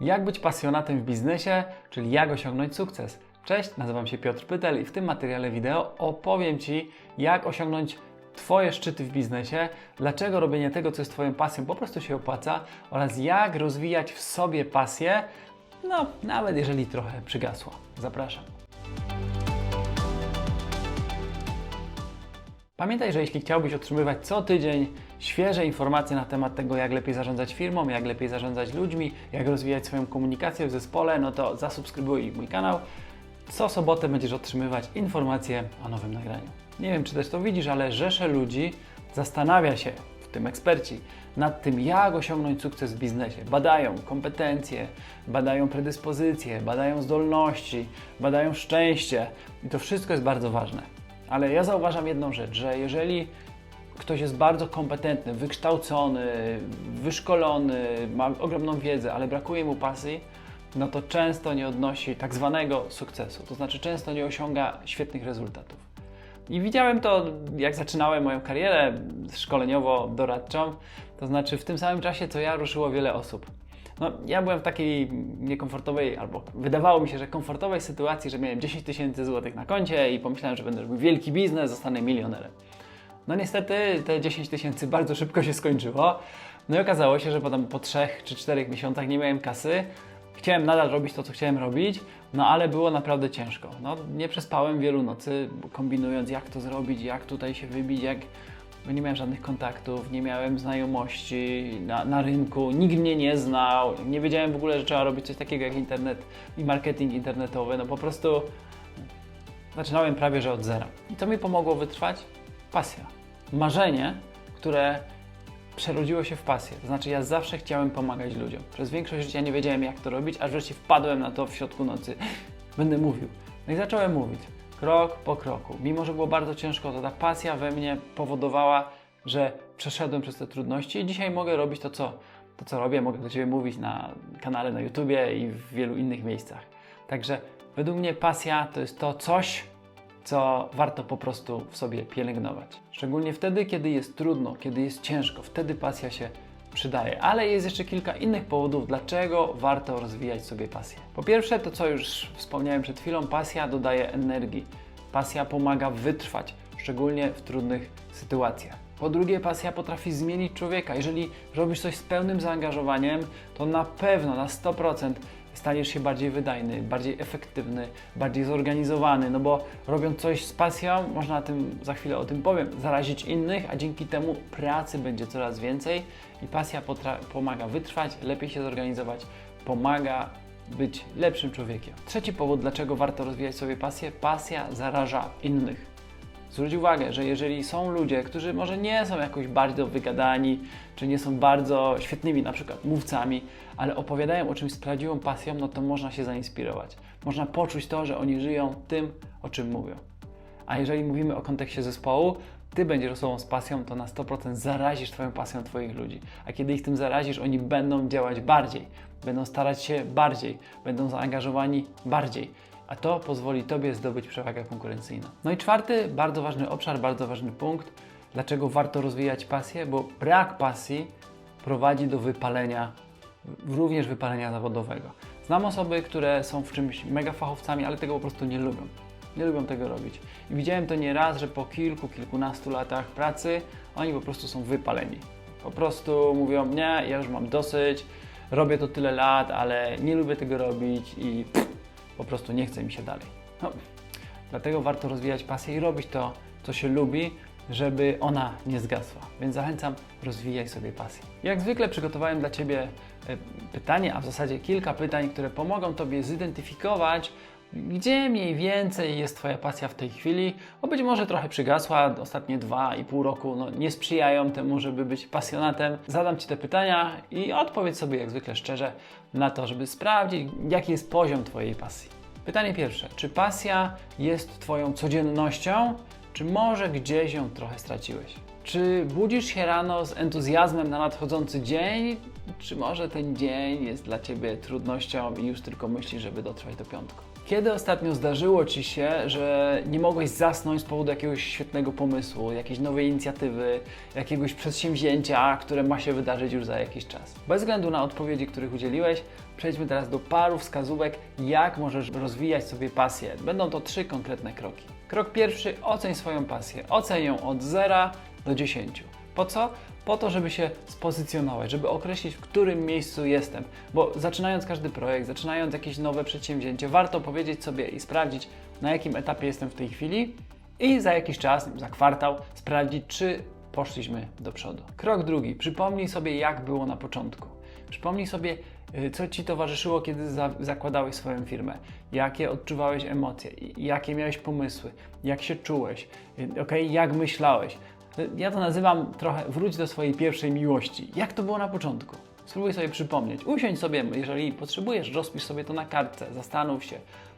Jak być pasjonatem w biznesie, czyli jak osiągnąć sukces. Cześć, nazywam się Piotr Pytel i w tym materiale wideo opowiem Ci, jak osiągnąć Twoje szczyty w biznesie, dlaczego robienie tego, co jest Twoją pasją, po prostu się opłaca oraz jak rozwijać w sobie pasję, no nawet jeżeli trochę przygasła. Zapraszam. Pamiętaj, że jeśli chciałbyś otrzymywać co tydzień świeże informacje na temat tego, jak lepiej zarządzać firmą, jak lepiej zarządzać ludźmi, jak rozwijać swoją komunikację w zespole, no to zasubskrybuj mój kanał. Co sobotę będziesz otrzymywać informacje o nowym nagraniu. Nie wiem, czy też to widzisz, ale rzesze ludzi zastanawia się, w tym eksperci, nad tym, jak osiągnąć sukces w biznesie. Badają kompetencje, badają predyspozycje, badają zdolności, badają szczęście i to wszystko jest bardzo ważne. Ale ja zauważam jedną rzecz, że jeżeli ktoś jest bardzo kompetentny, wykształcony, wyszkolony, ma ogromną wiedzę, ale brakuje mu pasji, no to często nie odnosi tak zwanego sukcesu. To znaczy często nie osiąga świetnych rezultatów. I widziałem to, jak zaczynałem moją karierę szkoleniowo-doradczą, to znaczy w tym samym czasie, co ja ruszyło wiele osób. No, ja byłem w takiej niekomfortowej, albo wydawało mi się, że komfortowej sytuacji, że miałem 10 tysięcy złotych na koncie i pomyślałem, że będę robił wielki biznes, zostanę milionerem. No niestety te 10 tysięcy bardzo szybko się skończyło. No i okazało się, że potem po 3 czy 4 miesiącach nie miałem kasy. Chciałem nadal robić to, co chciałem robić, no ale było naprawdę ciężko. No, nie przespałem wielu nocy, kombinując jak to zrobić, jak tutaj się wybić, jak bo nie miałem żadnych kontaktów, nie miałem znajomości na, na, rynku, nikt mnie nie znał, nie wiedziałem w ogóle, że trzeba robić coś takiego jak internet i marketing internetowy, no po prostu zaczynałem prawie że od zera. I co mi pomogło wytrwać? Pasja. Marzenie, które przerodziło się w pasję. To znaczy ja zawsze chciałem pomagać ludziom. Przez większość życia nie wiedziałem jak to robić, aż wreszcie wpadłem na to w środku nocy. Będę mówił. No i zacząłem mówić krok po kroku. Mimo, że było bardzo ciężko, to ta pasja we mnie powodowała, że przeszedłem przez te trudności i dzisiaj mogę robić to, co, to, co robię. Mogę do Ciebie mówić na kanale na YouTubie i w wielu innych miejscach. Także według mnie pasja to jest to coś, co warto po prostu w sobie pielęgnować. Szczególnie wtedy, kiedy jest trudno, kiedy jest ciężko, wtedy pasja się przydaje. Ale jest jeszcze kilka innych powodów, dlaczego warto rozwijać sobie pasję. Po pierwsze, to co już wspomniałem przed chwilą, pasja dodaje energii. Pasja pomaga wytrwać, szczególnie w trudnych sytuacjach. Po drugie, pasja potrafi zmienić człowieka. Jeżeli robisz coś z pełnym zaangażowaniem, to na pewno, na 100% staniesz się bardziej wydajny, bardziej efektywny, bardziej zorganizowany, no bo robiąc coś z pasją, można tym, za chwilę o tym powiem, zarazić innych, a dzięki temu pracy będzie coraz więcej i pasja pomaga wytrwać, lepiej się zorganizować, pomaga być lepszym człowiekiem. Trzeci powód, dlaczego warto rozwijać sobie pasję, pasja zaraża innych. Zwróć uwagę, że jeżeli są ludzie, którzy może nie są jakoś bardzo wygadani, czy nie są bardzo świetnymi na przykład mówcami, ale opowiadają o czymś z prawdziwą pasją, no to można się zainspirować. Można poczuć to, że oni żyją tym, o czym mówią. A jeżeli mówimy o kontekście zespołu, ty będziesz osobą z pasją, to na 100% zarazisz Twoją pasją Twoich ludzi. A kiedy ich tym zarazisz, oni będą działać bardziej, będą starać się bardziej, będą zaangażowani bardziej a to pozwoli Tobie zdobyć przewagę konkurencyjną. No i czwarty, bardzo ważny obszar, bardzo ważny punkt, dlaczego warto rozwijać pasję, bo brak pasji prowadzi do wypalenia, również wypalenia zawodowego. Znam osoby, które są w czymś mega fachowcami, ale tego po prostu nie lubią. Nie lubią tego robić. I widziałem to nieraz, że po kilku, kilkunastu latach pracy oni po prostu są wypaleni. Po prostu mówią, nie, ja już mam dosyć, robię to tyle lat, ale nie lubię tego robić i pff, po prostu nie chce mi się dalej. No, dlatego warto rozwijać pasję i robić to, co się lubi, żeby ona nie zgasła. Więc zachęcam, rozwijaj sobie pasję. Jak zwykle przygotowałem dla Ciebie e, pytanie, a w zasadzie kilka pytań, które pomogą Tobie zidentyfikować, gdzie mniej więcej jest Twoja pasja w tej chwili, bo być może trochę przygasła, ostatnie dwa i pół roku no, nie sprzyjają temu, żeby być pasjonatem. Zadam Ci te pytania i odpowiedz sobie jak zwykle szczerze na to, żeby sprawdzić, jaki jest poziom Twojej pasji. Pytanie pierwsze. Czy pasja jest Twoją codziennością, czy może gdzieś ją trochę straciłeś? Czy budzisz się rano z entuzjazmem na nadchodzący dzień, czy może ten dzień jest dla Ciebie trudnością i już tylko myślisz, żeby dotrwać do piątku? Kiedy ostatnio zdarzyło Ci się, że nie mogłeś zasnąć z powodu jakiegoś świetnego pomysłu, jakiejś nowej inicjatywy, jakiegoś przedsięwzięcia, które ma się wydarzyć już za jakiś czas? Bez względu na odpowiedzi, których udzieliłeś, Przejdźmy teraz do paru wskazówek, jak możesz rozwijać sobie pasję. Będą to trzy konkretne kroki. Krok pierwszy, oceń swoją pasję. Oceń ją od 0 do 10. Po co? Po to, żeby się spozycjonować, żeby określić, w którym miejscu jestem. Bo zaczynając każdy projekt, zaczynając jakieś nowe przedsięwzięcie, warto powiedzieć sobie i sprawdzić, na jakim etapie jestem w tej chwili i za jakiś czas, za kwartał, sprawdzić, czy poszliśmy do przodu. Krok drugi, przypomnij sobie, jak było na początku. Przypomnij sobie, y, co Ci towarzyszyło, kiedy za zakładałeś swoją firmę, jakie odczuwałeś emocje, jakie miałeś pomysły, jak się czułeś, y, ok, jak myślałeś. Ja to nazywam trochę wróć do swojej pierwszej miłości. Jak to było na początku? Spróbuj sobie przypomnieć. Usiądź sobie, jeżeli potrzebujesz, rozpisz sobie to na kartce, zastanów się,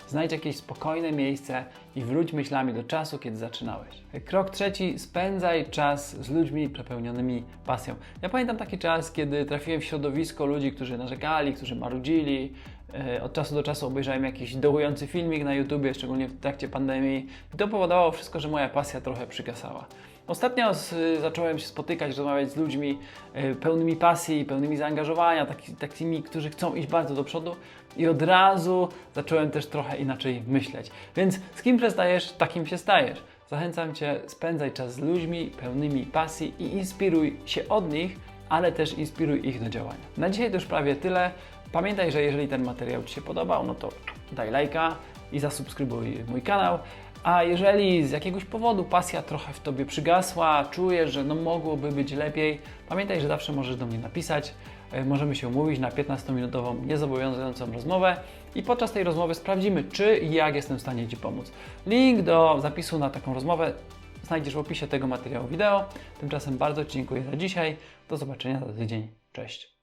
znajdź jakieś spokojne miejsce i wróć myślami do czasu, kiedy zaczynałeś. Krok trzeci, spędzaj czas z ludźmi przepełnionymi pasją. Ja pamiętam taki czas, kiedy trafiłem w środowisko ludzi, którzy narzekali, którzy marudzili. E, Od czasu do czasu obejrzałem jakiś dołujący filmik na YouTubie, szczególnie w trakcie pandemii i to powodowało wszystko, że moja pasja trochę przygasała. Ostatnio z, zacząłem się spotykać, rozmawiać z ludźmi e, pełnymi pasji, pełnymi zaangażowania, taki, takimi, którzy chcą iść bardzo do przodu i od razu zacząłem też trochę inaczej myśleć. Więc z kim przestajesz, takim się stajesz. Zachęcam Cię, spędzaj czas z ludźmi pełnymi pasji i inspiruj się od nich, ale też inspiruj ich do działania. Na dzisiaj to już prawie tyle. Pamiętaj, że jeżeli ten materiał Ci się podobał, no to daj lajka i zasubskrybuj mój kanał. A jeżeli z jakiegoś powodu pasja trochę w Tobie przygasła, czujesz, że no mogłoby być lepiej, pamiętaj, że zawsze możesz do mnie napisać. E, Możemy się umówić na 15-minutową, niezobowiązującą rozmowę i podczas tej rozmowy sprawdzimy, czy i jak jestem w stanie Ci pomóc. Link do zapisu na taką rozmowę znajdziesz w opisie tego materiału wideo. Tymczasem bardzo Ci dziękuję za dzisiaj. Do zobaczenia za tydzień. Cześć.